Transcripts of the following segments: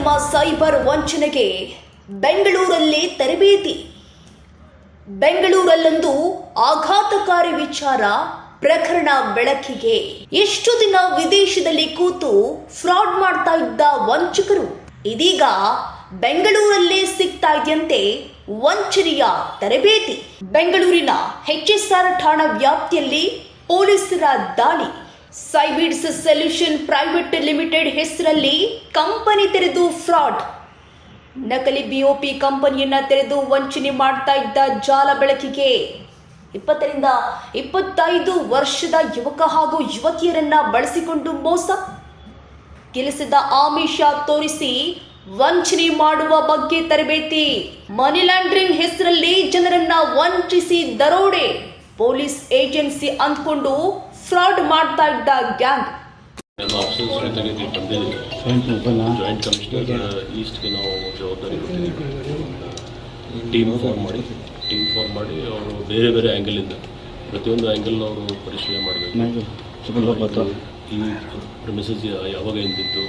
ಅಕ್ರಮ ಸೈಬರ್ ವಂಚನೆಗೆ ಬೆಂಗಳೂರಲ್ಲೇ ತರಬೇತಿ. ಬೆಂಗಳೂರಲ್ಲೊಂದು ಆಘಾತಕಾರಿ ವಿಚಾರ ಪ್ರಕರಣ ಬೆಳಕಿಗೆ. ಎಷ್ಟು ದಿನ ವಿದೇಶದಲ್ಲಿ ಕೂತು ಫ್ರಾಡ್ ಮಾಡ್ತಾ ಇದ್ದ ವಂಚಕರು. ಇದೀಗ ಬೆಂಗಳೂರಲ್ಲೇ ಸಿಗ್ತಾ ಇದೆಯಂತೆ ವಂಚನೆಯ ತರಬೇತಿ. ಬೆಂಗಳೂರಿನ ಎಚ್ಎಸ್ಆರ್ ಠಾಣಾ ವ್ಯಾಪ್ತಿಯಲ್ಲಿ ಪೊಲೀಸರ ದಾಳಿ. ಸೈಬಿಡ್ಸ್ ಸೊಲ್ಯೂಷನ್ ಪ್ರೈವೇಟ್ ಲಿಮಿಟೆಡ್ ಹೆಸರಲ್ಲಿ ಕಂಪನಿ ತೆರೆದು ಫ್ರಾಡ್ ನಕಲಿ ಬಿಒಪಿ ಕಂಪನಿಯನ್ನ ತೆರೆದು ವಂಚನೆ ಮಾಡ್ತಾ ಇದ್ದ ಜಾಲ ಬೆಳಕಿಗೆ ಇಪ್ಪತ್ತರಿಂದ ಇಪ್ಪತ್ತೈದು ವರ್ಷದ ಯುವಕ ಹಾಗೂ ಯುವತಿಯರನ್ನ ಬಳಸಿಕೊಂಡು ಮೋಸ. ಕೆಲಸದ ಆಮಿಷ ತೋರಿಸಿ ವಂಚನೆ ಮಾಡುವ ಬಗ್ಗೆ ತರಬೇತಿ. ಮನಿ ಲಾಂಡ್ರಿಂಗ್ ಹೆಸರಲ್ಲಿ ಜನರನ್ನ ವಂಚಿಸಿ ದರೋಡೆ. ಪೊಲೀಸ್ ಏಜೆನ್ಸಿ ಅಂದ್ಕೊಂಡು ಫ್ರಾಡ್ ಮಾಡ್ತಾ ಇದ್ದ ಗ್ಯಾಂಗ್. ಎಲ್ಲ ಆಫೀಸರ್ಸ್ ಜೊತೆಗೆ ನೀವು ಬಂದಿದ್ದೀವಿ ಜಾಯಿಂಟ್ ಕಮಿಷನರ್ ಈಸ್ಟ್ಗೆ ನಾವು ಜವಾಬ್ದಾರಿ ಕೊಟ್ಟಿದ್ದೀವಿ. ಟೀಮ್ ಫಾರ್ಮ್ ಮಾಡಿ ಟೀಮ್ ಫಾರ್ಮ್ ಮಾಡಿ ಅವರು ಬೇರೆ ಬೇರೆ ಆ್ಯಂಗಲಿಂದ ಪ್ರತಿಯೊಂದು ಆ್ಯಂಗಲ್ನ ಅವರು ಪರಿಶೀಲನೆ ಮಾಡಬೇಕು. ಈ ಮೆಸೇಜ್ ಯಾವಾಗ ಎಂದಿತ್ತು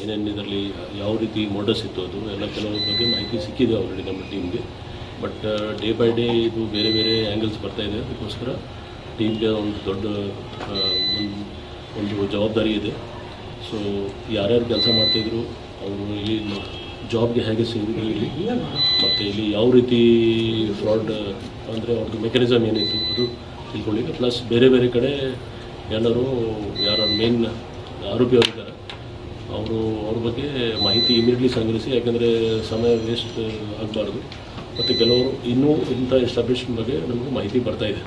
ಏನೇನು ಇದರಲ್ಲಿ ಯಾವ ರೀತಿ ಮೋಡಸ್ ಇತ್ತು ಅದು ಎಲ್ಲ ಕೆಲವು ಬಗ್ಗೆ ಮಾಹಿತಿ ಸಿಕ್ಕಿದೆ ಆಲ್ರೆಡಿ ನಮ್ಮ ಟೀಮ್ಗೆ ಬಟ್ ಡೇ ಬೈ ಡೇ ಇದು ಬೇರೆ ಬೇರೆ ಆ್ಯಂಗಲ್ಸ್ ಬರ್ತಾ ಇದೆ. ಅದಕ್ಕೋಸ್ಕರ ಟೀಮ್ಗೆ ಒಂದು ದೊಡ್ಡ ಒಂದು ಒಂದು ಜವಾಬ್ದಾರಿ ಇದೆ. ಸೊ ಯಾರ್ಯಾರು ಕೆಲಸ ಮಾಡ್ತಾಯಿದ್ರು ಅವರು ಇಲ್ಲಿ ಜಾಬ್ಗೆ ಹೇಗೆ ಸೇರಿದ್ರು ಇಲ್ಲಿ ಮತ್ತು ಇಲ್ಲಿ ಯಾವ ರೀತಿ ಫ್ರಾಡ್ ಅಂದರೆ ಅವ್ರದ್ದು ಮೆಕ್ಯಾನಿಸಮ್ ಏನಿತ್ತು ಅದು ತಿಳ್ಕೊಳ್ಳಿ ಪ್ಲಸ್ ಬೇರೆ ಬೇರೆ ಕಡೆ ಎಲ್ಲರೂ ಯಾರು ಮೇನ್ ಆರೋಪಿಯವರಿದ್ದಾರೆ ಅವರು, ಅವ್ರ ಬಗ್ಗೆ ಮಾಹಿತಿ ಇಮಿಡಿಯೇಟ್ಲಿ ಸಂಗ್ರಹಿಸಿ, ಯಾಕೆಂದರೆ ಸಮಯ ವೇಸ್ಟ್ ಆಗಬಾರ್ದು. ಮತ್ತು ಕೆಲವರು ಇನ್ನೂ ಇಂಥ ಎಸ್ಟಾಬ್ಲಿಷ್ಮೆಂಟ್ ಬಗ್ಗೆ ನಮಗೆ ಮಾಹಿತಿ ಬರ್ತಾ ಇದೆ.